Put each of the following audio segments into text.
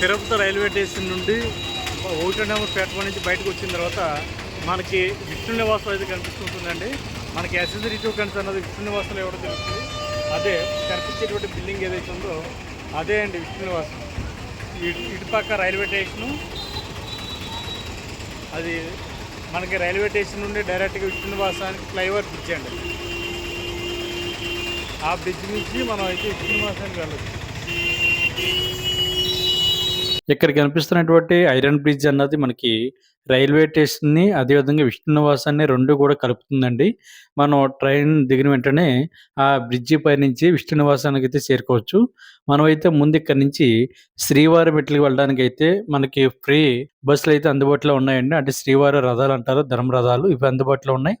Tirupati railway station నుండి ఒకటో number platform నుంచి బయటకు వచ్చిన తర్వాత మనకి విష్ణు నివాసం అయితే కనిపిస్తుంటుందండి. మనకి ఎస్ఎస్రీ టూ కన్స్ అన్నది విష్ణు నివాసం ఎవరో తెలుస్తుంది. అదే కనిపించేటువంటి బిల్డింగ్ ఏదైతే ఉందో అదే అండి విష్ణు నివాసం. ఇటు ఇటుపక్క రైల్వే స్టేషను అది మనకి రైల్వే స్టేషన్ నుండి డైరెక్ట్గా విష్ణు నివాసానికి ఫ్లైఓవర్ బ్రిడ్జ్ అండి. ఆ బ్రిడ్జ్ నుంచి మనం అయితే విష్ణు నివాసానికి వెళ్ళచ్చు. ఇక్కడ కనిపిస్తున్నటువంటి ఐరన్ బ్రిడ్జ్ అన్నది మనకి రైల్వే స్టేషన్ని అదేవిధంగా విష్ణునివాసాన్ని రెండు కూడా కలుపుతుందండి. మనం ట్రైన్ దిగిన వెంటనే ఆ బ్రిడ్జి పై నుంచి అయితే చేరుకోవచ్చు. మనం అయితే ముందు ఇక్కడ నుంచి శ్రీవారి మెట్లకి వెళ్ళడానికి అయితే మనకి ఫ్రీ బస్సులు అయితే అందుబాటులో ఉన్నాయండి. అంటే శ్రీవారి రథాలు అంటారు ధర్మ రథాలు ఇవి అందుబాటులో ఉన్నాయి.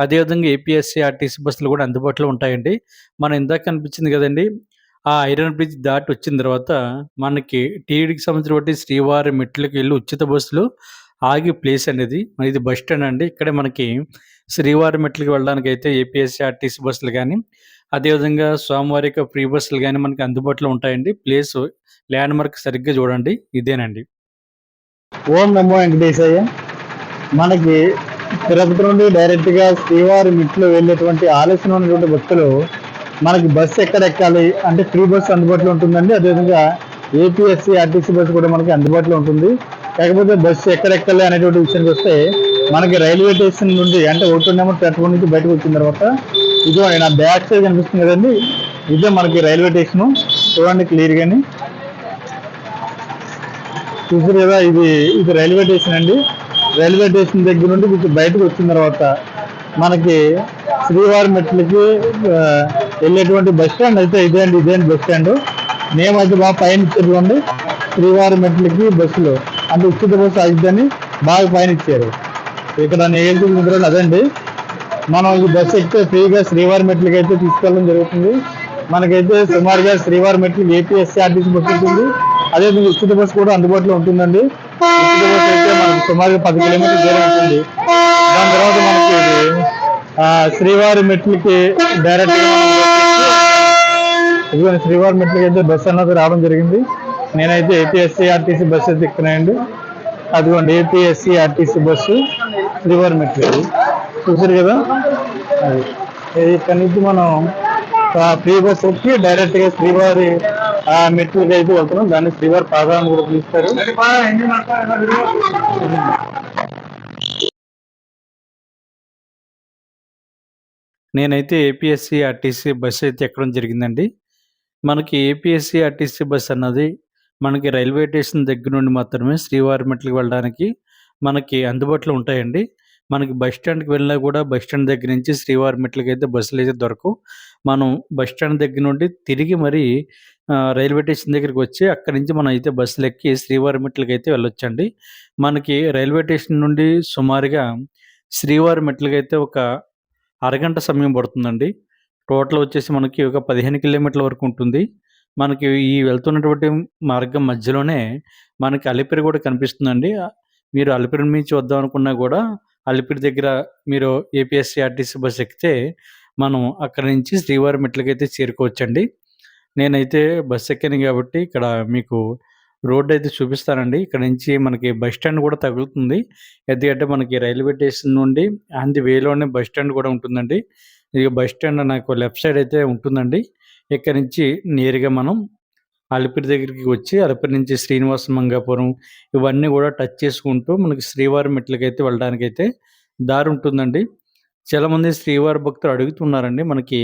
అదేవిధంగా ఏపీఎస్సీ ఆర్టీసీ బస్సులు కూడా అందుబాటులో ఉంటాయండి. మనం ఇందాక కనిపించింది కదండి ఆ ఐరన్ బ్రిడ్జ్ దాటి వచ్చిన తర్వాత మనకి టీడీకి సంబంధించిన శ్రీవారి మెట్లకి వెళ్ళి ఉచిత బస్సులు ఆగి ప్లేస్ అనేది ఇది బస్ స్టాండ్ అండి. ఇక్కడే మనకి శ్రీవారి మెట్లకి వెళ్ళడానికి అయితే ఏపీఎస్సీ ఆర్టీసీ బస్సులు కానీ అదేవిధంగా స్వామివారిక ఫ్రీ బస్సులు కానీ మనకి అందుబాటులో ఉంటాయండి. ప్లేస్ ల్యాండ్ మార్క్ సరిగ్గా చూడండి. ఇదేనండి. ఓం నమో వెంకటేశయ్య. మనకి తిరుపతి నుండి డైరెక్ట్గా శ్రీవారి మెట్లు వెళ్ళేటువంటి ఆలస్యం ఉన్నటువంటి భక్తులు మనకి బస్సు ఎక్కడ ఎక్కాలి? అంటే ఫ్రీ బస్సు అందుబాటులో ఉంటుందండి. అదేవిధంగా ఏపీఎస్సీ ఆర్టీసీ బస్సు కూడా మనకి అందుబాటులో ఉంటుంది. కాకపోతే బస్సు ఎక్కడ ఎక్కాలి అనేటువంటి విషయానికి వస్తే మనకి రైల్వే స్టేషన్ నుండి అంటే ఒకటో నెంబర్ ప్లాట్ఫామ్ నుంచి బయటకు వచ్చిన తర్వాత ఇదో నా బ్యాక్ సైడ్ కనిపిస్తుంది కదండి. ఇదే మనకి రైల్వే స్టేషన్. చూడండి క్లియర్ గాని. చూసారు కదా ఇది ఇది రైల్వే స్టేషన్ అండి. రైల్వే స్టేషన్ దగ్గర నుండి కొంచెం బయటకు వచ్చిన తర్వాత మనకి శ్రీవారి మెట్లకి వెళ్ళేటువంటి బస్ స్టాండ్ అయితే ఇదే అండి బస్ స్టాండ్ నేమ్ అయితే బాగా పైన ఇచ్చారు శ్రీవారి మెట్లకి బస్సులు. అంటే ఉచిత బస్సు అయిద్దని బాగా పైన ఇచ్చారు. ఇక్కడ నేను చూపించడం అదండి. మనం ఈ బస్సు ఎక్కితే ఫ్రీగా శ్రీవారి మెట్లకి అయితే తీసుకెళ్ళడం జరుగుతుంది. మనకైతే సుమారుగా శ్రీవారి మెట్లు ఏపీఎస్సీ ఆర్టీసీ బస్సు ఉంటుంది. అదే ఉచిత బస్సు కూడా అందుబాటులో ఉంటుందండి. ఉచిత బస్సు అయితే మనకి సుమారుగా పది కిలోమీటర్ల దూరం ఉంటుంది. దాని తర్వాత మనకి శ్రీవారి మెట్లకి డైరెక్ట్ ఇదిగోండి శ్రీవారి మెట్లకి అయితే బస్సు అన్నది రావడం జరిగింది. నేనైతే ఏపీఎస్సీ ఆర్టీసీ బస్సు అయితే ఎక్కుతున్నాయండి అదిగోండి ఏపీఎస్సీ ఆర్టీసీ బస్సు శ్రీవారి మెట్లు చూసారు కదా? అది. ఇక్కడ నుంచి మనం ఫ్రీ బస్ వచ్చి డైరెక్ట్గా శ్రీవారి ఆ మెట్లకి అయితే వెళ్తున్నాం. దాన్ని శ్రీవారి పాదాలను కూడా పిలుస్తారు. నేనైతే ఏపీఎస్సీ ఆర్టీసీ బస్సు అయితే ఎక్కడం జరిగిందండి. మనకి ఏపీఎస్సీ ఆర్టీసీ బస్ అన్నది మనకి రైల్వే స్టేషన్ దగ్గర నుండి మాత్రమే శ్రీవారిమెట్లకి వెళ్ళడానికి మనకి అందుబాటులో ఉంటాయండి. మనకి బస్ స్టాండ్కి వెళ్ళినా కూడా బస్ స్టాండ్ దగ్గర నుంచి శ్రీవారి మెట్లకి అయితే బస్సులు అయితే దొరకవు. మనం బస్ స్టాండ్ దగ్గర నుండి తిరిగి మరి రైల్వే స్టేషన్ దగ్గరికి వచ్చి అక్కడి నుంచి మనం అయితే బస్సులు ఎక్కి శ్రీవారి మెట్లకి అయితే వెళ్ళొచ్చండి. మనకి రైల్వే స్టేషన్ నుండి సుమారుగా శ్రీవారి మెట్లకి అయితే ఒక అరగంట సమయం పడుతుందండి. టోటల్ వచ్చేసి మనకి ఒక పదిహేను కిలోమీటర్ల వరకు ఉంటుంది. మనకి ఈ వెళ్తున్నటువంటి మార్గం మధ్యలోనే మనకి అలిపిరి కూడా కనిపిస్తుందండి. మీరు అలిపిరి నుంచి వద్దాం అనుకున్నా కూడా అలిపిరి దగ్గర మీరు ఏపీఎస్సీ ఆర్టీసీ బస్ ఎక్కితే మనం అక్కడ నుంచి శ్రీవారి మెట్లకైతే చేరుకోవచ్చండి. నేనైతే బస్ ఎక్కాను కాబట్టి ఇక్కడ మీకు రోడ్ అయితే చూపిస్తానండి. ఇక్కడ నుంచి మనకి బస్ స్టాండ్ కూడా తగులుతుంది. ఎందుకంటే మనకి రైల్వే స్టేషన్ నుండి ఆన్ ది వేలోనే బస్ స్టాండ్ కూడా ఉంటుందండి. ఇక బస్ స్టాండ్ నాకు లెఫ్ట్ సైడ్ అయితే ఉంటుందండి. ఇక్కడ నుంచి నేరుగా మనం అలిపిరి దగ్గరికి వచ్చి అలిపిరి నుంచి శ్రీనివాస మంగాపురం ఇవన్నీ కూడా టచ్ చేసుకుంటూ మనకి శ్రీవారి మెట్లకైతే వెళ్ళడానికైతే దారి ఉంటుందండి. చాలామంది శ్రీవారి భక్తులు అడుగుతున్నారండి మనకి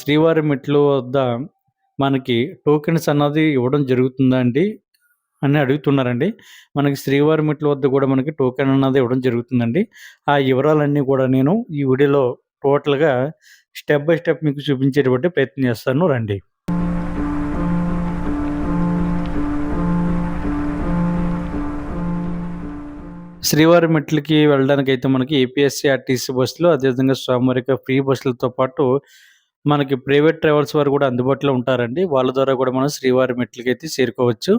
శ్రీవారి మెట్లు వద్ద మనకి టోకెన్స్ అన్నది ఇవ్వడం జరుగుతుందా అండి అని అడుగుతున్నారండి. మనకి శ్రీవారి మెట్ల వద్ద కూడా మనకి టోకెన్ అన్నది ఇవ్వడం జరుగుతుందండి. ఆ వివరాలన్నీ కూడా నేను ఈ వీడియోలో టోటల్గా స్టెప్ బై స్టెప్ మీకు చూపించేటువంటి ప్రయత్నం చేస్తాను. రండి. శ్రీవారి మెట్లకి వెళ్ళడానికి అయితే మనకి ఏపీఎస్సీ ఆర్టీసీ బస్సులు అదేవిధంగా స్వామివారిక ఫ్రీ బస్సులతో పాటు మనకి ప్రైవేట్ ట్రావెల్స్ వారు కూడా అందుబాటులో ఉంటారండి. వాళ్ళ ద్వారా కూడా మనం శ్రీవారి మెట్లకి అయితే చేరుకోవచ్చు.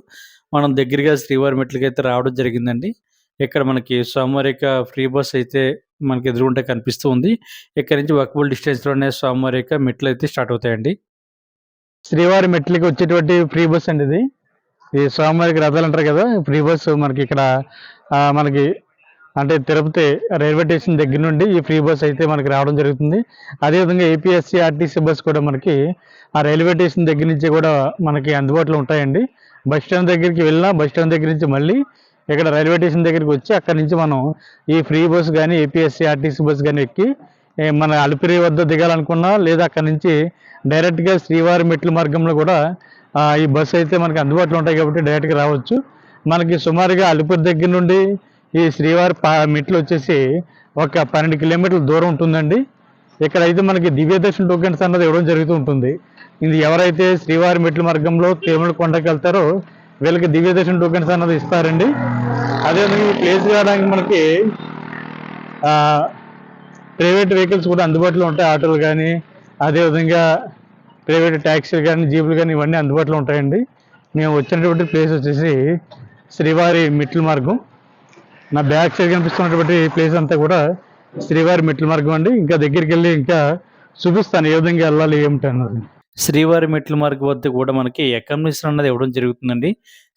మనం దగ్గరగా శ్రీవారి మెట్లకి అయితే రావడం జరిగిందండి. ఇక్కడ మనకి స్వామివారిక ఫ్రీ బస్ అయితే మనకి ఎదురుగుంటే కనిపిస్తూ ఉంది. ఇక్కడ నుంచి వకబుల్ డిస్టెన్స్లోనే స్వామివారిక మెట్లు అయితే స్టార్ట్ అవుతాయండి. శ్రీవారి మెట్లకి వచ్చేటువంటి ఫ్రీ బస్ అండి ఇది. ఈ స్వామివారికి రథాలు అంటారు కదా ఫ్రీ బస్ మనకి ఇక్కడ మనకి అంటే తిరుపతి రైల్వే స్టేషన్ దగ్గర నుండి ఈ ఫ్రీ బస్ అయితే మనకి రావడం జరుగుతుంది. అదేవిధంగా ఏపీఎస్సి ఆర్టీసీ బస్ కూడా మనకి ఆ రైల్వే స్టేషన్ దగ్గర నుంచి కూడా మనకి అందుబాటులో ఉంటాయండి. బస్ స్టాండ్ దగ్గరికి వెళ్ళినా బస్ స్టాండ్ దగ్గర నుంచి మళ్ళీ ఇక్కడ రైల్వే స్టేషన్ దగ్గరికి వచ్చి అక్కడ నుంచి మనం ఈ ఫ్రీ బస్సు కానీ ఏపీఎస్సీ ఆర్టీసీ బస్సు కానీ ఎక్కి మన అలిపిరి వద్ద దిగాలనుకున్నా లేదా అక్కడ నుంచి డైరెక్ట్గా శ్రీవారి మెట్ల మార్గంలో కూడా ఈ బస్సు అయితే మనకి అందుబాటులో ఉంటాయి కాబట్టి డైరెక్ట్గా రావచ్చు. మనకి సుమారుగా అలిపిరి దగ్గర నుండి ఈ శ్రీవారి పా మెట్లు వచ్చేసి ఒక పన్నెండు కిలోమీటర్ల దూరం ఉంటుందండి. ఇక్కడ అయితే మనకి దివ్య దర్శన టోకెన్స్ అన్నది ఇవ్వడం జరుగుతూ ఉంటుంది. ఇది ఎవరైతే శ్రీవారి మెట్ల మార్గంలో తిరుమల కొండకి వెళ్తారో వీళ్ళకి దివ్య దర్శన టోకెన్స్ అన్నది ఇస్తారండి. అదేవిధంగా ఈ ప్లేస్ కావడానికి మనకి ప్రైవేట్ వెహికల్స్ కూడా అందుబాటులో ఉంటాయి. ఆటోలు కానీ అదేవిధంగా ప్రైవేట్ ట్యాక్సీలు కానీ జీపులు కానీ ఇవన్నీ అందుబాటులో ఉంటాయండి. మేము వచ్చినటువంటి ప్లేస్ వచ్చేసి శ్రీవారి మిట్ల మార్గం. నా బ్యాక్ సైడ్ కనిపిస్తున్నటువంటి ప్లేస్ అంతా కూడా శ్రీవారి మెట్ల మార్గం అండి. ఇంకా దగ్గరికి వెళ్ళి ఇంకా చూపిస్తాను ఏ విధంగా వెళ్ళాలి ఏమిటి అన్నది. శ్రీవారి మెట్ల మార్గం వద్ద కూడా మనకి అకామిడేషన్ అన్నది ఇవ్వడం జరుగుతుందండి.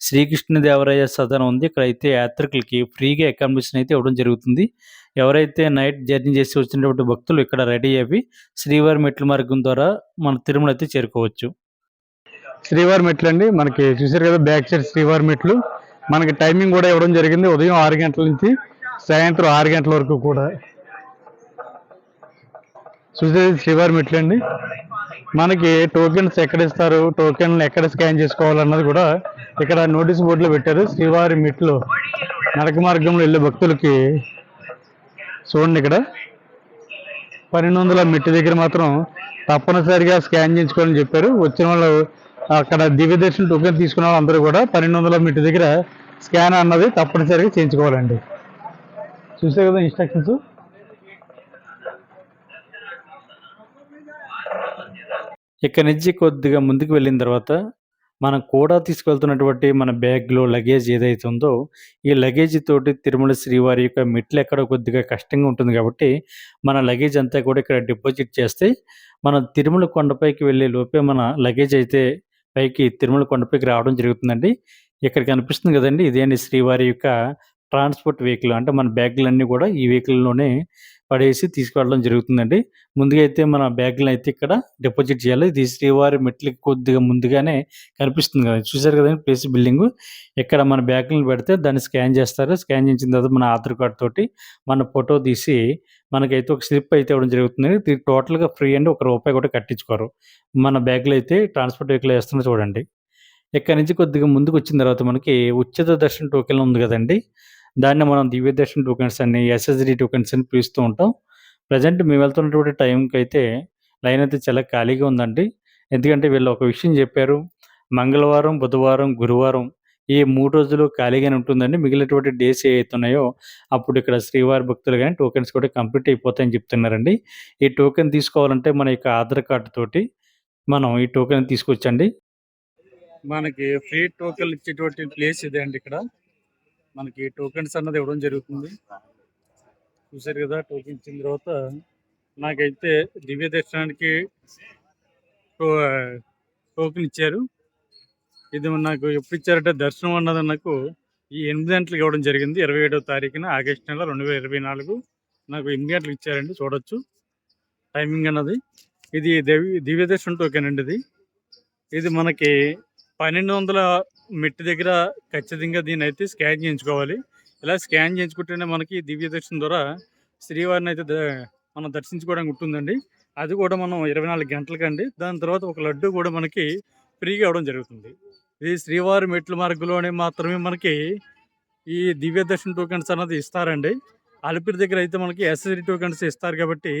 శ్రీకృష్ణదేవరాయ సదనం ఉంది. ఇక్కడ అయితే యాత్రికులకి ఫ్రీగా అకామిడేషన్ అయితే ఇవ్వడం జరుగుతుంది. ఎవరైతే నైట్ జర్నీ చేసి వచ్చినటువంటి భక్తులు ఇక్కడ రెడీ అయ్యి శ్రీవారి మెట్ల మార్గం ద్వారా మన తిరుమల అయితే చేరుకోవచ్చు. శ్రీవారి మెట్లు అండి. మనకి చూసారు కదా బ్యాక్ సైడ్ శ్రీవారి మెట్లు. మనకి టైమింగ్ కూడా ఇవ్వడం జరిగింది. ఉదయం ఆరు గంటల నుంచి సాయంత్రం ఆరు గంటల వరకు కూడా. చూసేది శ్రీవారి మెట్లు అండి మనకి టోకెన్స్ ఎక్కడ ఇస్తారు టోకెన్లు ఎక్కడ స్కాన్ చేసుకోవాలన్నది కూడా ఇక్కడ నోటీస్ బోర్డులో పెట్టారు. శ్రీవారి మెట్లు నడక మార్గంలో వెళ్ళే భక్తులకి చూడండి ఇక్కడ. పన్నెండు వందల మెట్టు దగ్గర మాత్రం తప్పనిసరిగా స్కాన్ చేయించుకోవాలని చెప్పారు. వచ్చిన వాళ్ళు అక్కడ దివ్యదర్శన టోకెన్ తీసుకున్న వాళ్ళందరూ కూడా పన్నెండు వందల మెట్టు దగ్గర స్కాన్ అన్నది తప్పనిసరిగా చేయించుకోవాలండి. చూసే కదా ఇన్స్ట్రక్షన్స్ ఇక్కడ నుంచి కొద్దిగా ముందుకు వెళ్ళిన తర్వాత మనం కూడా తీసుకెళ్తున్నటువంటి మన బ్యాగ్లో లగేజ్ ఏదైతే ఉందో ఈ లగేజ్ తోటి తిరుమల శ్రీవారి యొక్క మెట్లు ఎక్కడ కొద్దిగా కష్టంగా ఉంటుంది కాబట్టి మన లగేజ్ అంతా కూడా ఇక్కడ డిపాజిట్ చేస్తే మన తిరుమల కొండపైకి వెళ్ళే లోపే మన లగేజ్ అయితే పైకి తిరుమల కొండపైకి రావడం జరుగుతుందండి. ఇక్కడ కనిపిస్తుంది కదండి ఇదేంటి శ్రీవారి యొక్క ట్రాన్స్పోర్ట్ వెహికల్ అంటే మన బ్యాగులన్నీ కూడా ఈ వెహికల్లోనే పడేసి తీసుకెళ్ళడం జరుగుతుందండి. ముందుగా అయితే మన బ్యాగులను అయితే ఇక్కడ డిపాజిట్ చేయాలి. ఇది శ్రీవారి మెట్లకి కొద్దిగా ముందుగానే కనిపిస్తుంది కదా. చూసారు కదండి ప్లేస్ బిల్డింగ్. ఇక్కడ మన బ్యాగులను పెడితే దాన్ని స్కాన్ చేస్తారు. స్కాన్ చేసిన తర్వాత మన ఆధార్ కార్డ్ తోటి మన ఫోటో తీసి మనకైతే ఒక స్లిప్ అయితే ఇవ్వడం జరుగుతుంది. టోటల్గా ఫ్రీ అండి. ఒక రూపాయి కూడా కట్టించుకోరు. మన బ్యాగులు అయితే ట్రాన్స్పోర్ట్ వెహికల్ వేస్తున్నా చూడండి. ఇక్కడ నుంచి కొద్దిగా ముందుకు వచ్చిన తర్వాత మనకి ఉచిత దర్శన టోకెన్ ఉంది కదండి. దాన్ని మనం దివ్య దర్శన టోకెన్స్ అని ఎస్ఎస్డి టోకెన్స్ అని పిలుస్తూ ఉంటాం. ప్రజెంట్ మేము వెళ్తున్నటువంటి టైంకి అయితే లైన్ అయితే చాలా ఖాళీగా ఉందండి. ఎందుకంటే వీళ్ళు ఒక విషయం చెప్పారు. మంగళవారం బుధవారం గురువారం ఈ మూడు రోజులు ఖాళీగానే ఉంటుందండి. మిగిలినటువంటి డేస్ ఏ అప్పుడు ఇక్కడ శ్రీవారి భక్తులు కానీ టోకెన్స్ కూడా కంప్లీట్ అయిపోతాయని చెప్తున్నారండి. ఈ టోకెన్ తీసుకోవాలంటే మన యొక్క ఆధార్ కార్డు తోటి మనం ఈ టోకెన్ తీసుకొచ్చండి. మనకి ఫ్రీ టోకెన్ ఇచ్చేటువంటి ప్లేస్ ఇదే అండి ఇక్కడ. మనకి టోకెన్స్ అన్నది ఇవ్వడం జరుగుతుంది. చూసారు కదా టోకెన్ ఇచ్చిన తర్వాత నాకైతే దివ్య దర్శనానికి టో- టోకెన్ ఇచ్చారు. ఇది నాకు ఎప్పుడు ఇచ్చారంటే దర్శనం అన్నది నాకు ఈ ఎనిమిది గంటలకు ఇవ్వడం జరిగింది. ఇరవై ఏడవ తారీఖున ఆగస్టు నెల రెండు వేల ఇరవై నాలుగు నాకు ఎనిమిది గంటలకు ఇచ్చారండి చూడొచ్చు. టైమింగ్ అన్నది. ఇది దివ్య దివ్య దర్శనం టోకెన్ అండి ఇది. ఇది మనకి పన్నెండు వందల మెట్టు దగ్గర ఖచ్చితంగా దీన్ని అయితే స్కాన్ చేయించుకోవాలి. ఇలా స్కాన్ చేయించుకుంటేనే మనకి దివ్య దర్శనం ద్వారా శ్రీవారిని అయితే మనం దర్శించుకోవడానికి ఉంటుందండి. అది కూడా మనం ఇరవై నాలుగు గంటలకండి. దాని తర్వాత ఒక లడ్డు కూడా మనకి ఫ్రీగా ఇవ్వడం జరుగుతుంది. ఇది శ్రీవారి మెట్ల మార్గంలోనే మాత్రమే మనకి ఈ దివ్య దర్శన టోకెన్స్ అన్నది ఇస్తారండి. అలిపిరి దగ్గర అయితే మనకి ఎస్ఎస్డి టోకెన్స్ ఇస్తారు కాబట్టి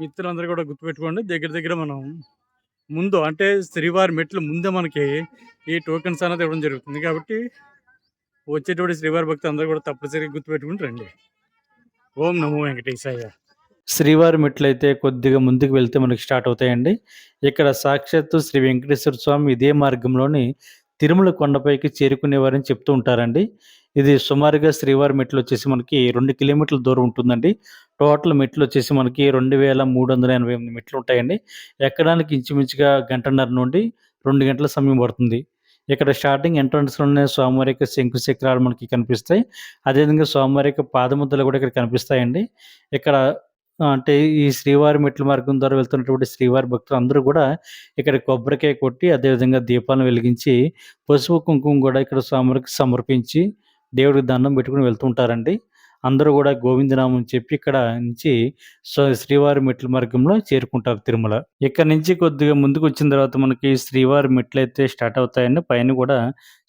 మిత్రులందరూ కూడా గుర్తుపెట్టుకోండి. దగ్గర దగ్గర మనం ముందు అంటే శ్రీవారి మెట్లు ముందే మనకి ఈ టోకెన్స్ అనేది ఇవ్వడం జరుగుతుంది. కాబట్టి వచ్చేటువంటి శ్రీవారి భక్తి అందరూ కూడా తప్పనిసరిగా గుర్తుపెట్టుకుని రండి. ఓం నమో వెంకటేశాయ. శ్రీవారి మెట్లు అయితే కొద్దిగా ముందుకు వెళ్తే మనకి స్టార్ట్ అవుతాయండి. ఇక్కడ సాక్షాత్తు శ్రీ వెంకటేశ్వర స్వామి ఇదే మార్గంలోని తిరుమల కొండపైకి చేరుకునేవారని చెప్తూ ఉంటారండి. ఇది సుమారుగా శ్రీవారి మెట్లు వచ్చేసి మనకి రెండు కిలోమీటర్ల దూరం ఉంటుందండి టోటల్ మెట్లు వచ్చేసి మనకి రెండు వేల మూడు వందల ఎనభై ఎనిమిది మెట్లు ఉంటాయండి ఎక్కడానికి ఇంచుమించుగా గంటన్నర నుండి రెండు గంటల సమయం పడుతుంది ఇక్కడ స్టార్టింగ్ ఎంట్రన్స్‌లోనే స్వామివారి యొక్క శంకు చక్రాలు మనకి కనిపిస్తాయి. అదేవిధంగా స్వామివారి యొక్క పాదముద్దలు కూడా ఇక్కడ కనిపిస్తాయండి. ఇక్కడ అంటే ఈ శ్రీవారి మెట్ల మార్గం ద్వారా వెళ్తున్నటువంటి శ్రీవారి భక్తులు అందరూ కూడా ఇక్కడ కొబ్బరికాయ కొట్టి, అదేవిధంగా దీపాలను వెలిగించి, పసుపు, కుంకుమ కూడా ఇక్కడ స్వామివారికి సమర్పించి, దేవుడికి దండం పెట్టుకొని వెళ్తుంటారండి అందరూ కూడా గోవిందనామం చెప్పి ఇక్కడ నుంచి సో శ్రీవారి మెట్ల మార్గంలో చేరుకుంటారు తిరుమల. ఇక్కడ నుంచి కొద్దిగా ముందుకు వచ్చిన తర్వాత మనకి శ్రీవారి మెట్లు అయితే స్టార్ట్ అవుతాయండి. పైన కూడా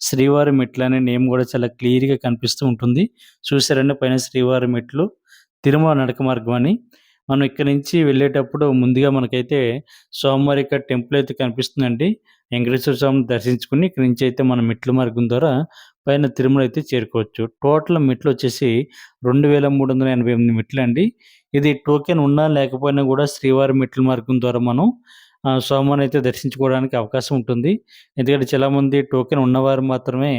శ్రీవారి మెట్లు అనే నేమ్ కూడా చాలా క్లియర్‌గా కనిపిస్తూ ఉంటుంది. చూసారండి పైన శ్రీవారి మెట్లు, తిరుమల నడక మార్గం అని. మనం ఇక్కడ నుంచి వెళ్ళేటప్పుడు ముందుగా మనకైతే సోమవారి యొక్క టెంపుల్ అయితే కనిపిస్తుందండి. వెంకటేశ్వర స్వామిని దర్శించుకొని ఇక్కడి నుంచి అయితే మన మెట్ల మార్గం ద్వారా పైన తిరుమల అయితే చేరుకోవచ్చు. టోటల్ మెట్లు వచ్చేసి రెండు వేల మూడు వందల ఎనభై ఎనిమిది మెట్లు అండి ఇది టోకెన్ ఉన్నా లేకపోయినా కూడా శ్రీవారి మెట్ల మార్గం ద్వారా మనం ఆహ్, అయితే దర్శించుకోవడానికి అవకాశం ఉంటుంది. ఎందుకంటే చాలామంది టోకెన్ ఉన్నవారు మాత్రమే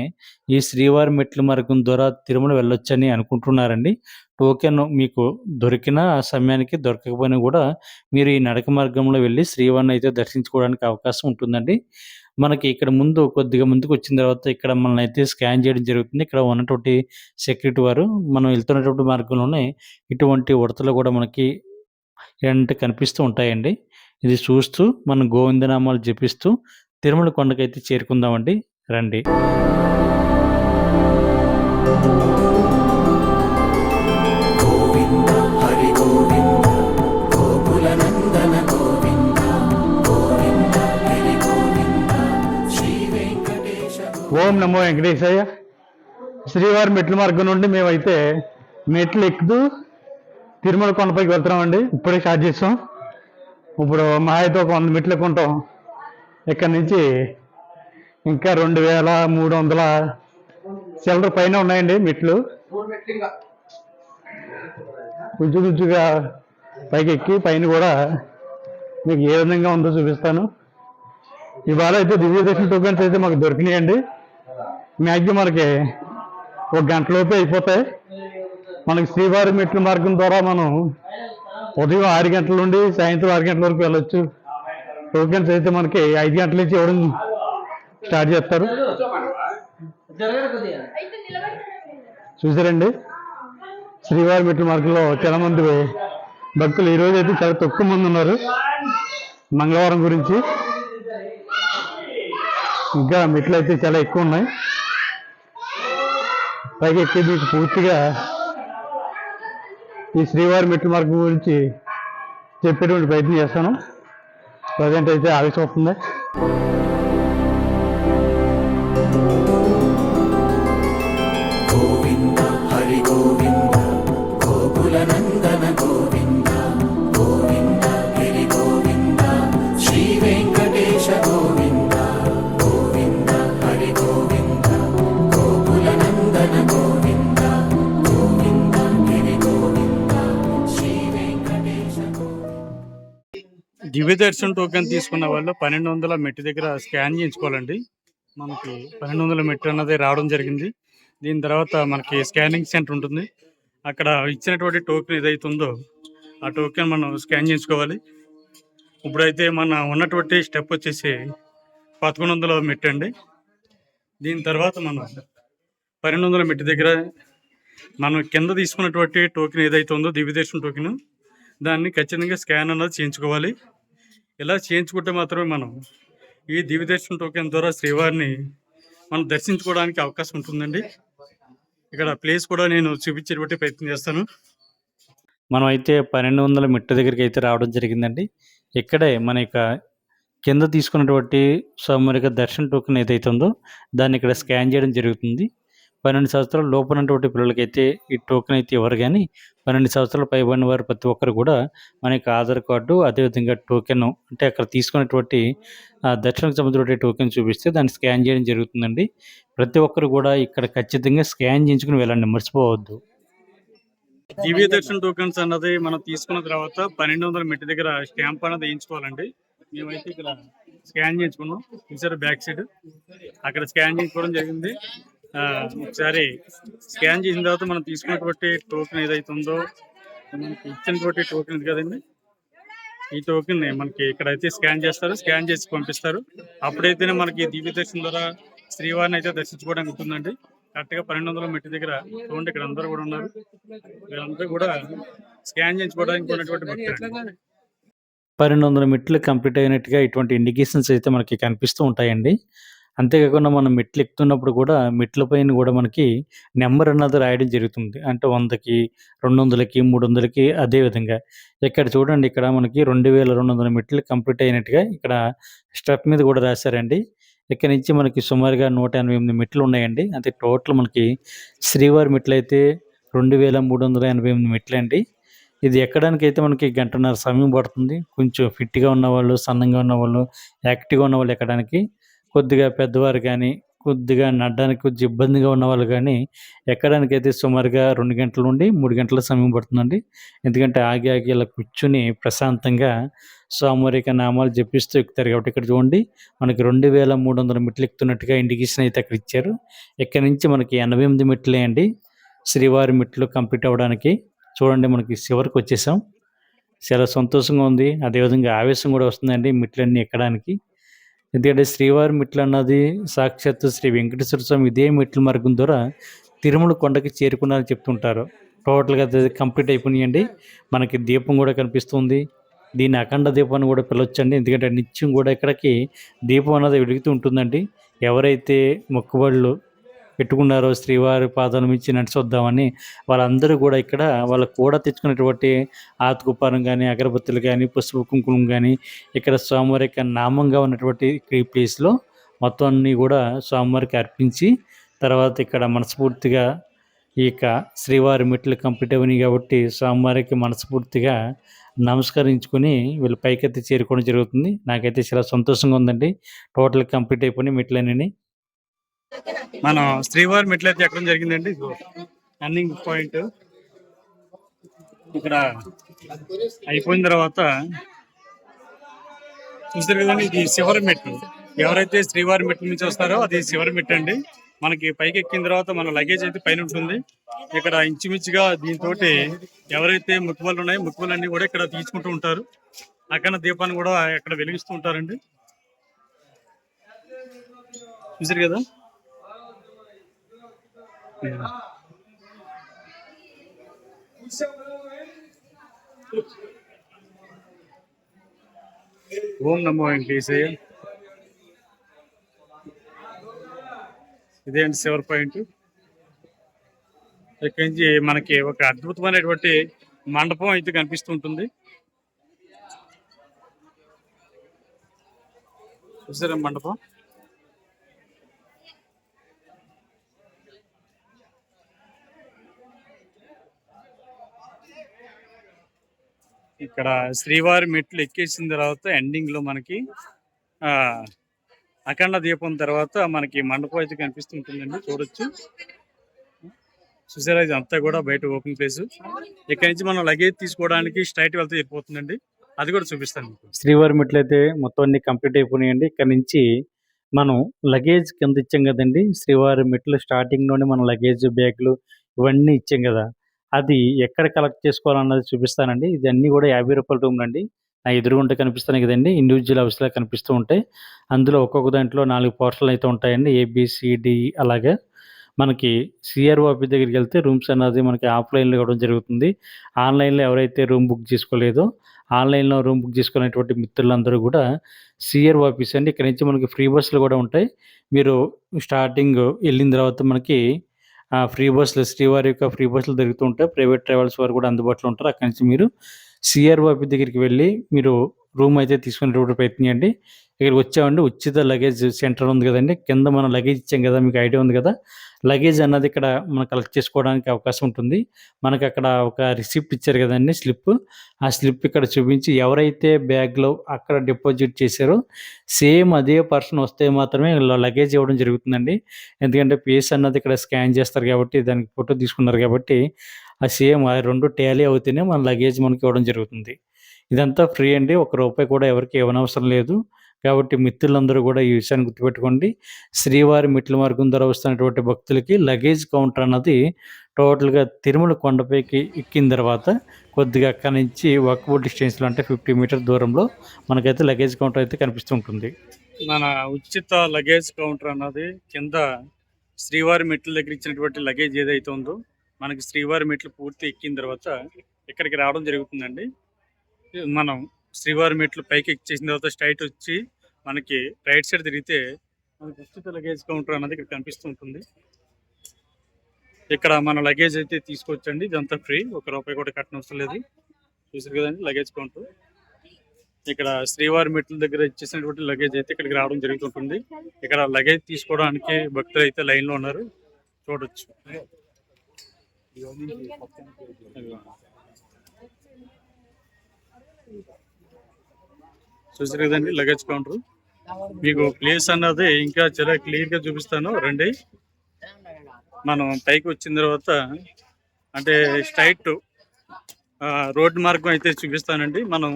ఈ శ్రీవారి మెట్ల మార్గం ద్వారా తిరుమల వెళ్ళొచ్చని అనుకుంటున్నారండి. టోకెన్ మీకు దొరికిన ఆ సమయానికి దొరకకపోయినా కూడా మీరు ఈ నడక మార్గంలో వెళ్ళి శ్రీవారిని అయితే దర్శించుకోవడానికి అవకాశం ఉంటుందండి. మనకి ఇక్కడ ముందు కొద్దిగా ముందుకు వచ్చిన తర్వాత ఇక్కడ మనల్ని అయితే స్కాన్ చేయడం జరుగుతుంది. ఇక్కడ ఉన్నటువంటి సెక్యూరిటీ వారు మనం వెళ్తున్నటువంటి మార్గంలోనే ఇటువంటి ఉడతలు కూడా మనకి ఏంటంటే కనిపిస్తూ ఉంటాయండి. ఇది చూస్తూ మనం గోవిందనామాలు జపిస్తూ తిరుమల కొండకైతే చేరుకుందామండి. రండి. గోవింద హరి గోవింద గోకుల నందన గోవింద గోవింద హరి గోవింద శ్రీ వెంకటేశ ఓం నమో వెంకటేశయ్య. శ్రీవారి మెట్ల మార్గం నుండి మేమైతే మెట్లు ఎక్కుతూ తిరుమల కొండపైకి వెళ్తున్నామండి. ఇప్పుడే స్టార్ట్ చేసాం. ఇప్పుడు మాయతో అయితే ఒక వంద మెట్లు ఎక్కుంటాం. ఇక్కడి నుంచి ఇంకా 2300 చిల్లర పైన ఉన్నాయండి మెట్లు. గుజ్జు గుజ్జుగా పైకి ఎక్కి పైన కూడా మీకు ఏ విధంగా ఉందో చూపిస్తాను. ఇవాళ అయితే దివ్య దర్శన టోకెన్స్ అయితే మాకు దొరికినాయండి. మ్యాక్సిమం మనకి ఒక గంటలోపే అయిపోతాయి. మనకి శ్రీవారి మెట్ల మార్గం ద్వారా మనం ఉదయం ఆరు గంటల నుండి సాయంత్రం ఆరు గంటల వరకు వెళ్ళొచ్చు. టోకెన్స్ అయితే మనకి ఐదు గంటల నుంచి ఇవ్వడం స్టార్ట్ చేస్తారు. చూసారండి శ్రీవారి మెట్ల మార్గంలో చాలా మంది భక్తులు ఈ అయితే చాలా తక్కువ మంది ఉన్నారు. మంగళవారం గురించి ఇంకా మెట్లు అయితే చాలా ఎక్కువ ఉన్నాయి. పైకి ఎక్కి మీకు పూర్తిగా ఈ శ్రీవారి మెట్ల మార్గం గురించి చెప్పేటువంటి ప్రయత్నం చేస్తాను. ప్రజెంట్ అయితే ఆలస్యం దివ్య దర్శన్ టోకెన్ తీసుకున్న వాళ్ళు పన్నెండు వందల మెట్టు దగ్గర స్కాన్ చేయించుకోవాలండి. మనకి పన్నెండు వందల మెట్టు అన్నది రావడం జరిగింది. దీని తర్వాత మనకి స్కానింగ్ సెంటర్ ఉంటుంది. అక్కడ ఇచ్చినటువంటి టోకెన్ ఏదైతే ఉందో ఆ టోకెన్ మనం స్కాన్ చేయించుకోవాలి. ఇప్పుడైతే మన ఉన్నటువంటి స్టెప్ వచ్చేసి పదకొండు వందల మెట్టు అండి. దీని తర్వాత మనం పన్నెండు వందల మెట్టు దగ్గర మనం కింద తీసుకున్నటువంటి టోకెన్ ఏదైతే ఉందో దివ్య టోకెన్ దాన్ని ఖచ్చితంగా స్కాన్ అన్నది చేయించుకోవాలి. ఇలా చేయించుకుంటే మాత్రమే మనం ఈ దివ్యదర్శన టోకెన్ ద్వారా శ్రీవారిని మనం దర్శించుకోవడానికి అవకాశం ఉంటుందండి ఇక్కడ ప్లేస్ కూడా నేను చూపించేటువంటి ప్రయత్నం చేస్తాను మనం అయితే 1200 మెట్టు దగ్గరికి అయితే రావడం జరిగిందండి. ఇక్కడే మన యొక్క కింద తీసుకున్నటువంటి స్వామివారి దర్శన టోకెన్ ఏదైతే ఉందో దాన్ని ఇక్కడ స్కాన్ చేయడం జరుగుతుంది. 12 సంవత్సరాల లోపు పిల్లలకైతే ఈ టోకెన్ అయితే ఇవ్వరు కానీ పన్నెండు సంవత్సరాలు పైబడిన వారు ప్రతి ఒక్కరు కూడా మన యొక్క ఆధార్ కార్డు అదేవిధంగా టోకెన్ అంటే అక్కడ తీసుకున్నటువంటి ఆహ్, దర్శనకు సంబంధించినటువంటి టోకెన్ చూపిస్తే దాన్ని స్కాన్ చేయడం జరుగుతుందండి. ప్రతి ఒక్కరు కూడా ఇక్కడ ఖచ్చితంగా స్కాన్ చేయించుకుని వెళ్ళండి మర్చిపోవద్దు. దివ్య దర్శన టోకెన్స్ అన్నది మనం తీసుకున్న తర్వాత పన్నెండు వందల మెట్టి దగ్గర స్టాంప్ అనేది వేయించుకోవాలండి మేమైతే ఇక్కడ స్కాన్ చేయించుకున్నాం చూసారు బ్యాక్ సైడ్ అక్కడ స్కాన్ చేయించుకోవడం జరిగింది ఒకసారి స్కాన్ చేసిన తర్వాత మనం తీసుకున్నటువంటి టోకెన్ ఏదైతే ఉందో మనకి ఇచ్చినటువంటి టోకెన్ ఇది కదండి? ఈ టోకెన్ మనకి ఇక్కడైతే స్కాన్ చేస్తారు స్కాన్ చేసి పంపిస్తారు. అప్పుడైతేనే మనకి దివ్య దర్శనం ద్వారా శ్రీవారిని అయితే దర్శించుకోవడానికి ఉంటుందండి. కరెక్ట్గా పన్నెండు వందల మెట్టి దగ్గర చూడండి ఇక్కడ అందరూ కూడా ఉన్నారు. వీళ్ళందరూ కూడా స్కాన్ చేయించుకోవడానికి ఉన్నటువంటి భక్తులు. పన్నెండు వందల మెట్లు కంప్లీట్ అయినట్టుగా ఇటువంటి ఇండికేషన్స్ అయితే మనకి కనిపిస్తూ ఉంటాయండి. అంతేకాకుండా మనం మెట్లు ఎక్కుతున్నప్పుడు కూడా మెట్ల పైన కూడా మనకి నెంబర్ అన్నది రాయడం జరుగుతుంది. అంటే వందకి రెండు వందలకి మూడు వందలకి అదే విధంగా. ఇక్కడ చూడండి ఇక్కడ మనకి రెండు వేల రెండు వందల మెట్లు కంప్లీట్ అయినట్టుగా ఇక్కడ స్టెప్ మీద కూడా రాశారండి. ఇక్కడ నుంచి మనకి సుమారుగా నూట ఎనభై ఎనిమిది మెట్లు ఉన్నాయండి. అంటే టోటల్ మనకి శ్రీవారి మెట్లు అయితే రెండు వేల మూడు వందల ఎనభై ఎనిమిది మెట్లు అండి. ఇది ఎక్కడానికి అయితే మనకి గంటన్నర సమయం పడుతుంది. కొంచెం ఫిట్గా ఉన్నవాళ్ళు సన్నంగా ఉన్నవాళ్ళు యాక్టివ్గా ఉన్నవాళ్ళు ఎక్కడానికి. కొద్దిగా పెద్దవారు కానీ కొద్దిగా నడడానికి కొద్దిగా ఇబ్బందిగా ఉన్న వాళ్ళు కానీ ఎక్కడానికి అయితే సుమారుగా రెండు గంటల నుండి మూడు గంటల సమయం పడుతుందండి. ఎందుకంటే ఆగి ఆగి ఇలా కూర్చుని ప్రశాంతంగా సామూహిక నామాలు జపిస్తూ ఎక్కుతారు కాబట్టి ఇక్కడ చూడండి మనకి రెండు వేల మూడు వందల మెట్లు ఎక్కుతున్నట్టుగా ఇండికేషన్ అయితే అక్కడ ఇచ్చారు. ఇక్కడ నుంచి మనకి ఎనభై ఎనిమిది మెట్లే అండి. శ్రీవారి మెట్లు కంప్లీట్ అవ్వడానికి చూడండి మనకి చివరికి వచ్చేసాం. చాలా సంతోషంగా ఉంది. అదేవిధంగా ఆవేశం కూడా వస్తుందండి మెట్లన్నీ ఎక్కడానికి. ఎందుకంటే శ్రీవారి మెట్లు అన్నది సాక్షాత్తు శ్రీ వెంకటేశ్వర స్వామి ఇదే మెట్ల మార్గం ద్వారా తిరుమల కొండకి చేరుకున్నారని చెప్తుంటారు. టోటల్గా అది కంప్లీట్ అయిపోయినాయండి. మనకి దీపం కూడా కనిపిస్తుంది. దీన్ని అఖండ దీపాన్ని కూడా పిలవచ్చండి. ఎందుకంటే నిత్యం కూడా ఇక్కడికి దీపం అన్నది వెలుగుతూ ఉంటుందండి. ఎవరైతే మొక్కుబడులు పెట్టుకున్నారో శ్రీవారి పాదాలు మించి నడిచొద్దామని వాళ్ళందరూ కూడా ఇక్కడ వాళ్ళ కూడా తెచ్చుకున్నటువంటి ఆతుకుపారం కానీ అగరబత్తులు కానీ పసుపు కుంకుమం కానీ ఇక్కడ స్వామివారి యొక్క నామంగా ఉన్నటువంటి ఈ ప్లేస్లో మొత్తం అన్నీ కూడా స్వామివారికి అర్పించి తర్వాత ఇక్కడ మనస్ఫూర్తిగా ఈ యొక్క శ్రీవారి మెట్లు కంప్లీట్ అయినాయి కాబట్టి స్వామివారికి మనస్ఫూర్తిగా నమస్కరించుకొని వీళ్ళు పైకెత్తి చేరుకోవడం జరుగుతుంది. నాకైతే చాలా సంతోషంగా ఉందండి. టోటల్ కంప్లీట్ అయిపోయినాయి మెట్లన్నీ మనం శ్రీవారి మెట్లు అయితే ఎక్కడం జరిగిందండి. Running point. ఇక్కడ అయిపోయిన తర్వాత చూసారు కదండి ఇది శివరి మెట్లు ఎవరైతే శ్రీవారి మెట్ల నుంచి వస్తారో అది శివరి మెట్టు అండి. మనకి పైకి ఎక్కిన తర్వాత మన లగేజ్ అయితే పైన ఉంటుంది. ఇక్కడ ఇంచుమించుగా దీంతో ఎవరైతే ముక్కుబళ్ళు ఉన్నాయో ముక్కుబలన్నీ కూడా ఇక్కడ తీసుకుంటూ ఉంటారు. అక్కడ దీపాన్ని కూడా ఇక్కడ వెలిగిస్తూ ఉంటారండి. చూసారు కదా? ఓం నమో వెంకటేశయ్య. ఇదే అండి సివర్ పాయింట్ ఇక్కడి నుంచి మనకి ఒక అద్భుతమైనటువంటి మండపం అయితే కనిపిస్తుంటుంది చూసారా మండపం? ఇక్కడ శ్రీవారి మెట్లు ఎక్కేసిన తర్వాత ఎండింగ్లో మనకి ఆ అఖండ దీపం తర్వాత మనకి మండపం అయితే కనిపిస్తుంటుందండి చూడొచ్చు. చూసారా ఇది అంతా కూడా బయట ఓపెన్ ప్లేస్ ఇక్కడ నుంచి మనం లగేజ్ తీసుకోవడానికి స్ట్రైట్ వెళ్తే వెళ్ళిపోతుందండి అది కూడా చూపిస్తాను శ్రీవారి మెట్లు అయితే మొత్తం అన్ని కంప్లీట్ అయిపోయినాయండి. ఇక్కడ నుంచి మనం లగేజ్ కింద ఇచ్చాం కదండి. శ్రీవారి మెట్లు స్టార్టింగ్లోనే మనం లగేజ్ బ్యాగ్లు ఇవన్నీ ఇచ్చాం కదా. అది ఎక్కడ కలెక్ట్ చేసుకోవాలన్నది చూపిస్తానండి. ఇది అన్నీ కూడా యాభై రూపాయల రూమ్ అండి నా ఎదురుగుంటే కనిపిస్తున్నాయి కదండి. ఇండివిజువల్ హౌస్లా కనిపిస్తూ ఉంటాయి. అందులో ఒక్కొక్క దాంట్లో నాలుగు పోర్షన్లు అయితే ఉంటాయండి. ఏబిసిడి అలాగే. మనకి సిఆర్ఓ ఆఫీస్ దగ్గరికి వెళ్తే రూమ్స్ అన్నది మనకి ఆఫ్లైన్లో ఇవ్వడం జరుగుతుంది. ఆన్లైన్లో ఎవరైతే రూమ్ బుక్ చేసుకోలేదో ఆన్లైన్లో రూమ్ బుక్ చేసుకునేటువంటి మిత్రులందరూ కూడా సిఆర్ఓ ఆఫీస్ అండి. ఇక్కడ నుంచి మనకి ఫ్రీ బస్సులు కూడా ఉంటాయి. మీరు స్టార్టింగ్ వెళ్ళిన తర్వాత మనకి ఫ్రీ బస్సులు శ్రీవారి యొక్క ఫ్రీ బస్సులు దొరుకుతూ ఉంటాయి ప్రైవేట్ ట్రావెల్స్ వారు కూడా అందుబాటులో ఉంటారు. అక్కడి నుంచి మీరు సిఆర్ఓ దగ్గరికి వెళ్ళి మీరు రూమ్ అయితే తీసుకునేటువంటి ప్రయత్నించండి. ఇక్కడికి వచ్చామండి. ఉచిత లగేజ్ సెంటర్ ఉంది కదండి. కింద మనం లగేజ్ ఇచ్చాం కదా మీకు ఐడియా ఉంది కదా? లగేజ్ అన్నది ఇక్కడ మనం కలెక్ట్ చేసుకోవడానికి అవకాశం ఉంటుంది. మనకి అక్కడ ఒక రిసిప్ట్ ఇచ్చారు కదండి స్లిప్ ఆ స్లిప్ ఇక్కడ చూపించి ఎవరైతే బ్యాగ్లో అక్కడ డిపాజిట్ చేశారో సేమ్ అదే పర్సన్ వస్తే మాత్రమే లగేజ్ ఇవ్వడం జరుగుతుందండి. ఎందుకంటే పేస్ అన్నది ఇక్కడ స్కాన్ చేస్తారు కాబట్టి దానికి ఫోటో తీసుకున్నారు కాబట్టి ఆ సేమ్ ఆ రెండు టాలీ అవుతేనే మన లగేజ్ మనకి ఇవ్వడం జరుగుతుంది. ఇదంతా ఫ్రీ అండి. ఒక రూపాయి కూడా ఎవరికి ఇవ్వనవసరం లేదు. కాబట్టి మిత్రులందరూ కూడా ఈ విషయాన్ని గుర్తుపెట్టుకోండి. శ్రీవారి మిట్ల మార్గం ద్వారా వస్తున్నటువంటి భక్తులకి లగేజ్ కౌంటర్ అన్నది టోటల్గా తిరుమల కొండపైకి ఎక్కిన తర్వాత కొద్దిగా అక్కడి నుంచి వాకబుల్ డిస్టెన్స్లో అంటే ఫిఫ్టీ మీటర్ దూరంలో మనకైతే లగేజ్ కౌంటర్ అయితే కనిపిస్తుంటుంది మన ఉచిత లగేజ్ కౌంటర్ అన్నది కింద శ్రీవారి మెట్ల దగ్గర ఇచ్చినటువంటి లగేజ్ ఏదైతే ఉందో మనకి శ్రీవారి మెట్లు పూర్తి ఎక్కిన తర్వాత ఇక్కడికి రావడం జరుగుతుందండి. మనం శ్రీవారి మెట్లు పైకి ఎక్కేసిన తర్వాత స్ట్రైట్ వచ్చి మనకి రైట్ సైడ్ తిరిగితే మనకి ఉచిత లగేజ్ కౌంటర్ అనేది ఇక్కడ కనిపిస్తూ ఉంటుంది. ఇక్కడ మన లగేజ్ అయితే తీసుకోవచ్చండి ఇదంతా ఫ్రీ ఒక రూపాయి కూడా కట్టనవసరం అవసరం లేదు. చూసారు కదండి లగేజ్ కౌంటర్ ఇక్కడ శ్రీవారి మెట్ల దగ్గర ఇచ్చేసినటువంటి లగేజ్ అయితే ఇక్కడికి రావడం జరుగుతుంటుంది. ఇక్కడ లగేజ్ తీసుకోవడానికి భక్తులు అయితే లైన్లో ఉన్నారు. చూడొచ్చు. చూసారు కదండి లగేజ్ కౌంటర్ మీకు ప్లేస్ అన్నది ఇంకా చాలా క్లియర్గా చూపిస్తాను. రండి. మనం పైకి వచ్చిన తర్వాత అంటే స్ట్రైట్ రోడ్ మార్గం అయితే చూపిస్తానండి. మనం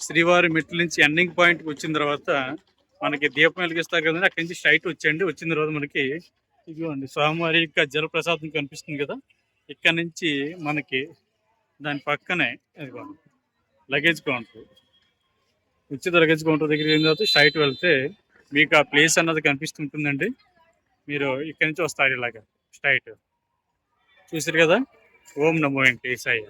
శ్రీవారి మెట్ల నుంచి ఎండింగ్ పాయింట్కి వచ్చిన తర్వాత మనకి దీపం వెలిగిస్తారు కదండి. అక్కడి నుంచి స్ట్రైట్ వచ్చేయండి. వచ్చిన తర్వాత మనకి ఇదిగోండి స్వామివారి యొక్క జలప్రసాదం కనిపిస్తుంది కదా. ఇక్కడ నుంచి మనకి దాని పక్కనే ఇదిగోండి లగేజ్ కౌంటర్ ఉచిత లగేజ్ కౌంటర్ దగ్గర వెళ్ళిన తర్వాత స్ట్రైట్ వెళ్తే మీకు ఆ ప్లేస్ అన్నది కనిపిస్తుంటుందండి. మీరు ఇక్కడి నుంచి వస్తారు ఇలాగా స్ట్రైట్ చూసారు కదా? ఓం నమో వెంకటేశాయ.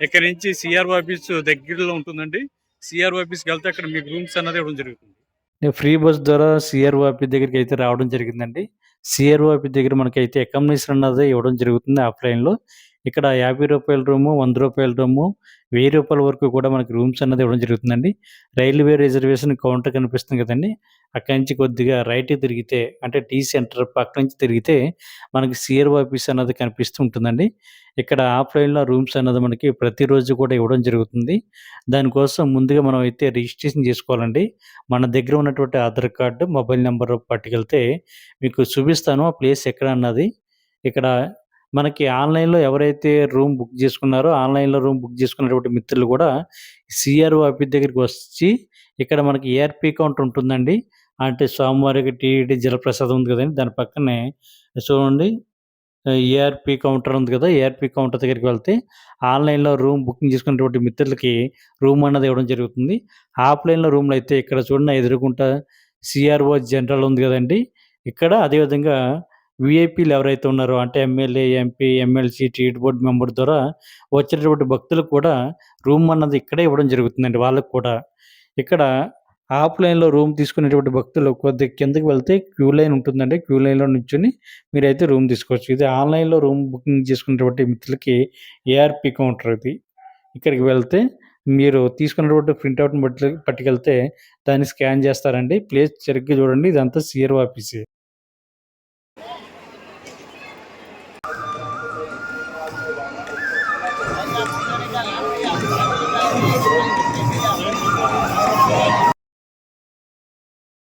ఇక్కడ నుంచి సిఆర్ ఆఫీస్ దగ్గరలో ఉంటుందండి. సిఆర్ ఆఫీస్కి వెళ్తే అక్కడ మీకు రూమ్స్ అన్నది ఇవ్వడం జరుగుతుంది. నేను ఫ్రీ బస్ ద్వారా సిఆర్ఓ ఆఫీస్ దగ్గరికి అయితే రావడం జరిగిందండి. సిఆర్ఓ ఆఫీస్ దగ్గర మనకైతే అకామిడేషన్ అన్నది ఇవ్వడం జరుగుతుంది ఆఫ్లైన్లో ఇక్కడ యాభై రూపాయల రూము వంద రూపాయల రూము వెయ్యి రూపాయల వరకు కూడా మనకి రూమ్స్ అన్నది ఇవ్వడం జరుగుతుందండి. రైల్వే రిజర్వేషన్ కౌంటర్ కనిపిస్తుంది కదండి. అక్కడి నుంచి కొద్దిగా రైట్ తిరిగితే అంటే టీ సెంటర్ పక్క నుంచి తిరిగితే మనకి సిఆర్ఓ ఆఫీస్ అన్నది కనిపిస్తూ ఉంటుందండి. ఇక్కడ ఆఫ్లైన్లో రూమ్స్ అన్నది మనకి ప్రతిరోజు కూడా ఇవ్వడం జరుగుతుంది. దానికోసం ముందుగా మనం అయితే రిజిస్ట్రేషన్ చేసుకోవాలండి. మన దగ్గర ఉన్నటువంటి ఆధార్ కార్డు మొబైల్ నెంబర్ పట్టుకెళ్తే మీకు చూపిస్తాను. ఆ ప్లేస్ ఎక్కడ అన్నది. ఇక్కడ మనకి ఆన్లైన్లో ఎవరైతే రూమ్ బుక్ చేసుకున్నారో ఆన్లైన్లో రూమ్ బుక్ చేసుకున్నటువంటి మిత్రులు కూడా సిఆర్ఓ ఆఫీస్ దగ్గరికి వచ్చి ఇక్కడ మనకి ఏఆర్పి కౌంటర్ ఉంటుందండి. అంటే స్వామివారికి టీఈడి జలప్రసాదం ఉంది కదండి దాని పక్కనే చూడండి. ఏఆర్పి కౌంటర్ ఉంది కదా ఏఆర్పి కౌంటర్ దగ్గరికి వెళ్తే ఆన్లైన్లో రూమ్ బుకింగ్ చేసుకున్నటువంటి మిత్రులకి రూమ్ అన్నది ఇవ్వడం జరుగుతుంది. ఆఫ్లైన్లో రూమ్లు అయితే ఇక్కడ చూడండి ఎదురుకుంటా సిఆర్ఓ జనరల్ ఉంది కదండి. ఇక్కడ అదేవిధంగా విఐపీలు ఎవరైతే ఉన్నారో అంటే ఎమ్మెల్యే ఎంపీ ఎమ్మెల్సీ టీట్ బోర్డు మెంబర్ ద్వారా వచ్చేటటువంటి భక్తులకు కూడా రూమ్ అన్నది ఇక్కడే ఇవ్వడం జరుగుతుందండి వాళ్ళకు కూడా. ఇక్కడ ఆఫ్లైన్లో రూమ్ తీసుకునేటువంటి భక్తులు కొద్దిగా కిందకి వెళ్తే క్యూ లైన్ ఉంటుందండి. క్యూ లైన్లో నుంచుని మీరైతే రూమ్ తీసుకోవచ్చు. ఇది ఆన్లైన్లో రూమ్ బుకింగ్ చేసుకునేటువంటి మిత్రులకి ఏఆర్పి కౌంటర్ ఇది. ఇక్కడికి వెళ్తే మీరు తీసుకున్నటువంటి ప్రింట్అవుట్ని బట్టి పట్టుకెళ్తే దాన్ని స్కాన్ చేస్తారండి. ప్లేస్ సరిగ్గా చూడండి. ఇదంతా సిఆర్ ఆఫీస్.